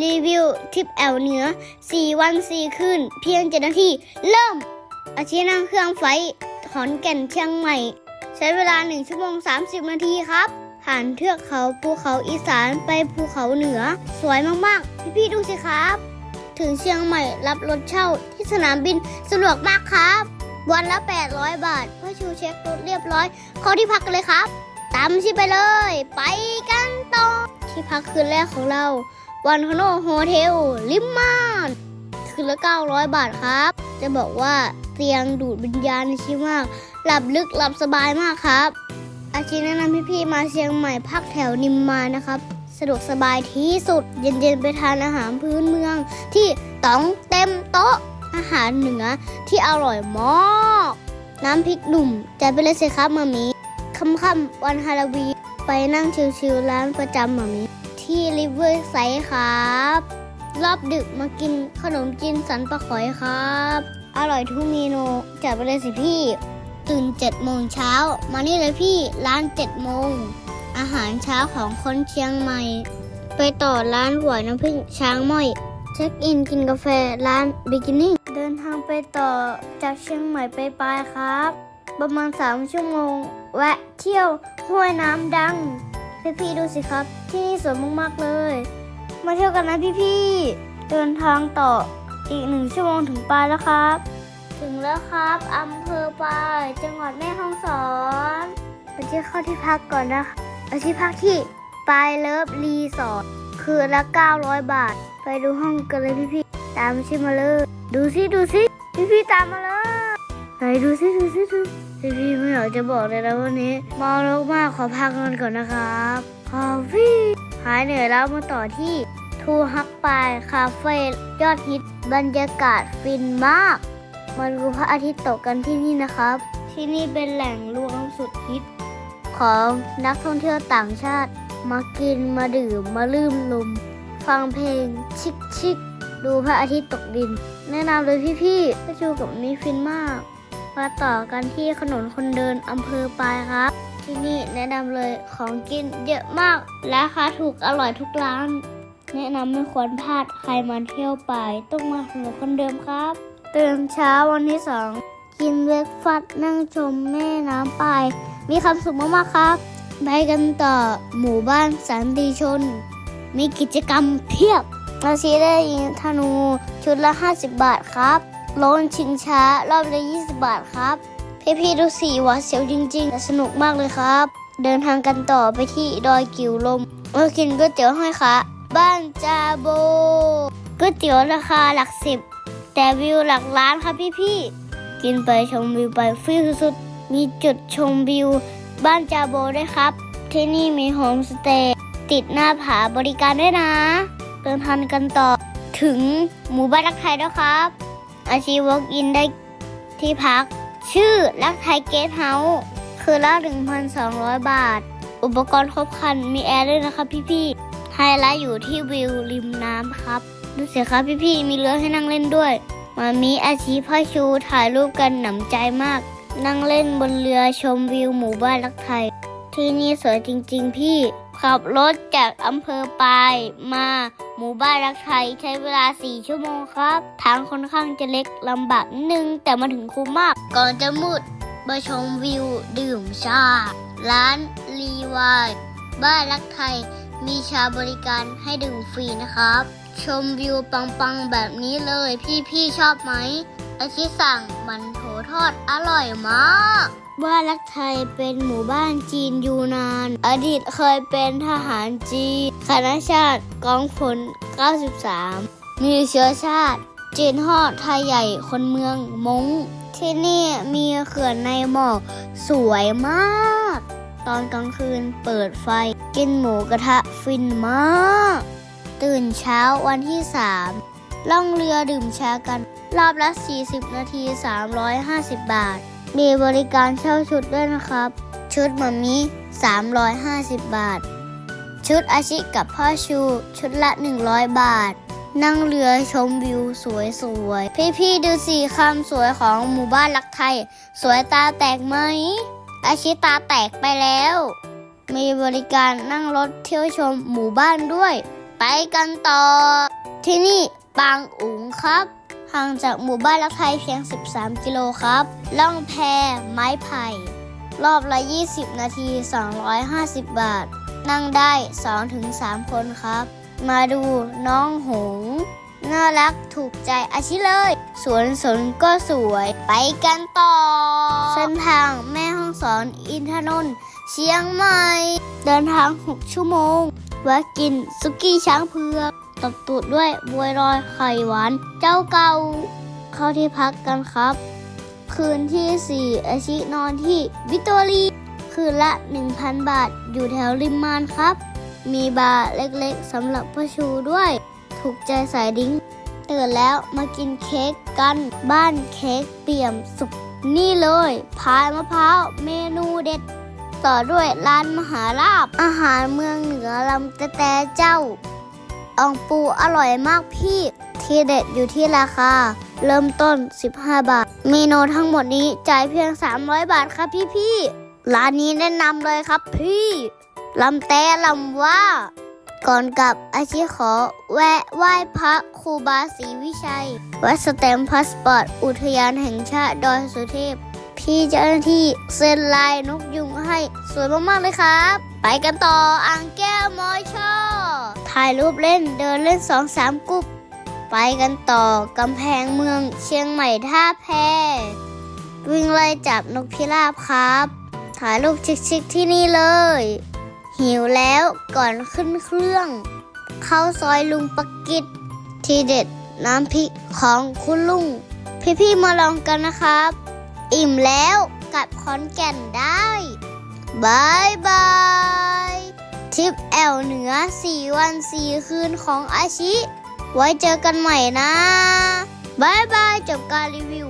รีวิวทริปแอลเหนือ4 วัน 4 คืน เพียง7นาที เริ่ม อาชีพนั่งเครื่องไฟขอนแก่นเชียงใหม่ ใช้เวลา 1 ชั่วโมง 30 นาทีครับ ผ่านเทือกเขาภูเขาอีสานไปภูเขาเหนือ สวยมากๆ พี่ๆดูสิครับ ถึงเชียงใหม่รับรถเช่าที่สนามบินสะดวกมากครับ วันละ 800 บาทพ่อชูเช็ครถเรียบร้อย เข้าที่พักกันเลยครับ ตามชิไปเลย ไปกันต่อที่พักคืนแรกของเรา วันคโนโฮเทลลิมมานคืนละ 900 บาทครับ จะบอกว่าเตียงดูดวิญญาณชิมาก หลับลึกหลับสบายมากครับ อาชีแนะนำพี่ๆมาเชียงใหม่พักแถวนิมมานนะครับ สะดวกสบายที่สุด เย็นๆไปทานอาหารพื้นเมือง ที่ต้องเต็มโต๊ะอาหารเหนือที่อร่อยมากน้ำพริกหนุ่มจะไปเลยสิครับมามีค่ำๆวันฮาโลวีนไปนั่งชิลๆร้านประจำมามี ที่ริเวอร์ไซด์ครับ รอบดึกมากินขนมจีนสันปะขอยครับ อร่อยทุกเมนูจัดไปเลยสิพี่ ตื่น7โมงเช้า มานี่เลยพี่ร้าน7โมง อาหารเช้าของคนเชียงใหม่ ไปต่อร้านหวยน้ำผึ้งช้างม้อย เช็คอินกินกาแฟร้านบิกินี่เดินทางไปต่อจากเชียงใหม่ไปปลายครับ ประมาณ 3 ชั่วโมง แวะเที่ยวห้วยน้ำดัง พี่ๆดูสิครับ ที่นี่สวยมากๆเลย มาเที่ยวกันนะพี่ๆเดินทางต่ออีกหนึ่งชั่วโมงถึงปลายแล้วครับ ถึงแล้วครับอำเภอปลายจังหวัดแม่ฮ่องสอนเราจะเข้าที่พักก่อนนะคะเราที่พักที่ปลายเลิฟรีสอร์ทคืนละ 900 บาท ไปดูห้องกันเลยพี่ๆตามชิมาเลย ดูสิดูสิพี่ๆตามมาเลย ไหนดูสิดูสิดูพี่ๆไม่อยากจะบอกเลยนะวันนี้มารกมากขอพักนอนก่อนนะครับคอฟฟี่หายเหนื่อยแล้วมาต่อที่ทูฮักปายคาเฟ่ยอดฮิตบรรยากาศฟินมาก มาดูพระอาทิตย์ตกกันที่นี่นะครับ ที่นี่เป็นแหล่งรวมสุดฮิต ของนักท่องเที่ยวต่างชาติ มากินมาดื่มมาลืมลม ฟังเพลงชิคชิคดูพระอาทิตย์ตกดิน แนะนำเลยพี่ๆพี่ชูกับมีฟินมาก มาต่อกันที่ถนนคนเดินอำเภอปายครับ ที่นี่แนะนำเลยของกินเยอะมาก ราคาถูกอร่อยทุกร้าน แนะนำไม่ควรพลาดใครมาเที่ยวปายต้องมาถนนคนเดิมครับตื่นเช้าวันที่สองกินเวกฟัดนั่งชมแม่น้ำปาย มีความสุขมากๆครับไปกันต่อหมู่บ้านสันติชน มีกิจกรรมเพียบอาชีได้ยิงธนูชุดละ 50 บาทครับ โลนชิงช้ารอบละ20 บาทครับ พี่ๆดูสีหวาดเสียวจริงๆแต่สนุกมากเลยครับ เดินทางกันต่อไปที่ดอยกิ่วลมมากินก๋วยเตี๋ยวห้อยขาบ้านจาโบก๋วยเตี๋ยวราคาหลักสิบแต่วิวหลักล้านครับพี่ๆกินไปชมวิวไปฟิวสุดๆมีจุดชมวิว บ้านจาโบด้วยครับ ที่นี่มีโฮมสเตย์ติดหน้าผาบริการด้วยนะ เดินทางกันต่อถึงหมู่บ้านรักไทยแล้วครับ อาชีวอกอินได้ที่พัก ชื่อรักไทยเกสเฮาส์คือละ 1,200 บาท อุปกรณ์ครบครันมีแอร์ด้วยนะครับพี่ๆไฮไลท์อยู่ที่วิวริมน้ำครับ ดูสิครับพี่ๆมีเรือให้นั่งเล่นด้วยมามีอาชีพ่อชูถ่ายรูปกันหนำใจมาก นั่งเล่นบนเรือชมวิวหมู่บ้านรักไทย ที่นี่สวยจริงๆพี่ ขับรถจากอำเภอปายมาหมู่บ้านรักไทยใช้เวลา 4 ชั่วโมงครับ ทางค่อนข้างจะเล็กลำบากนิดนึง แต่มาถึงคุ้มมาก ก่อนจะมืดมาชมวิวดื่มชา ร้านรีวายบ้านรักไทยมีชาบริการให้ดื่มฟรีนะครับ ชมวิวปังๆแบบนี้เลยพี่ๆชอบไหมอาชิสั่งมันโถทอดอร่อยมาก บ้านรักไทยเป็นหมู่บ้านจีนยูนาน อดีตเคยเป็นทหารจีนคณะชาติกองพล93 มีเชื้อชาติ จีนฮอดไทยใหญ่คนเมืองมงที่นี่มีเขื่อนในหมอกสวยมาก ตอนกลางคืนเปิดไฟ กินหมูกระทะฟินมาก ตื่นเช้าวันที่3ล่องเรือดื่มชากัน รอบละ 40 นาที 350 บาท มีบริการเช่าชุดด้วยนะครับ ชุดมามี350 บาท ชุดอาชิกับพ่อชู ชุดละ 100 บาท นั่งเรือชมวิวสวยๆ พี่ๆดูสีคำสวยของหมู่บ้านรักไทย สวยตาแตกไหม อาชิตาแตกไปแล้ว มีบริการนั่งรถเที่ยวชมหมู่บ้านด้วย ไปกันต่อ ที่นี่ปางอุ๋งครับ ห่างจากหมู่บ้านรักไทยเพียง 13 กิโลครับ ล่องแพไม้ไผ่ รอบละ 20 นาที 250 บาท นั่งได้ 2-3 คนครับ มาดูน้องหงส์น่ารักถูกใจอาชิเลย สวนสนก็สวย ไปกันต่อ เส้นทางแม่ห้องสอนอินทนนท์เชียงใหม่ เดินทาง 6 ชั่วโมงแวะกินสุกี้ช้างเผือก ตบตูดด้วยบวยลอยไข่หวาน เจ้าเก่าเข้าที่พักกันครับ คืนที่ 4 อาชินอนที่วิตตอรี คืนละ 1,000 บาทอยู่แถวริมมานครับ มีบาร์เล็กๆสำหรับผู้ชูด้วย ถูกใจสายดิ้งตื่นแล้วมากินเค้กกัน บ้านเค้กเปี่ยมสุขนี่เลยพายมะพร้าวเมนูเด็ด ต่อด้วยร้านมหาลาบ อาหารเมืองเหนือลำแต่เจ้า อ่องปูอร่อยมากพี่ ที่เด็ดอยู่ที่ราคา เริ่มต้น 15 บาท เมนูทั้งหมดนี้จ่ายเพียง 300 บาทครับพี่พี่ๆร้านนี้แนะนำเลยครับพี่ลำแต่ลำว่า ก่อนกลับอาชีขอ แวะไหว้พระครูบาศรีวิชัย วัดสแตมพาสปอร์ต อุทยานแห่งชาติดอยสุเทพ พี่เจ้าหน้าที่เซ็นลายนกยุงให้ สวยมาก ๆ เลยครับ ไปกันต่ออ่างแก้วมอยชอ ถ่ายรูปเล่นเดินเล่นสองสามกุ๊บไปกันต่อกำแพงเมืองเชียงใหม่ท่าแพวิ่งไล่จับนกพิราบครับ ถ่ายรูปชิคๆที่นี่เลย หิวแล้วก่อนขึ้นเครื่อง เข้าซอยลุงปักกิตที่เด็ดน้ำพริกของคุณลุง พี่ๆมาลองกันนะครับ อิ่มแล้วกลับขอนแก่นได้บายบาย ทริปแอลเหนือ 4 วัน 4 คืนของอาชิ ไว้เจอกันใหม่นะบายบาย จบการรีวิว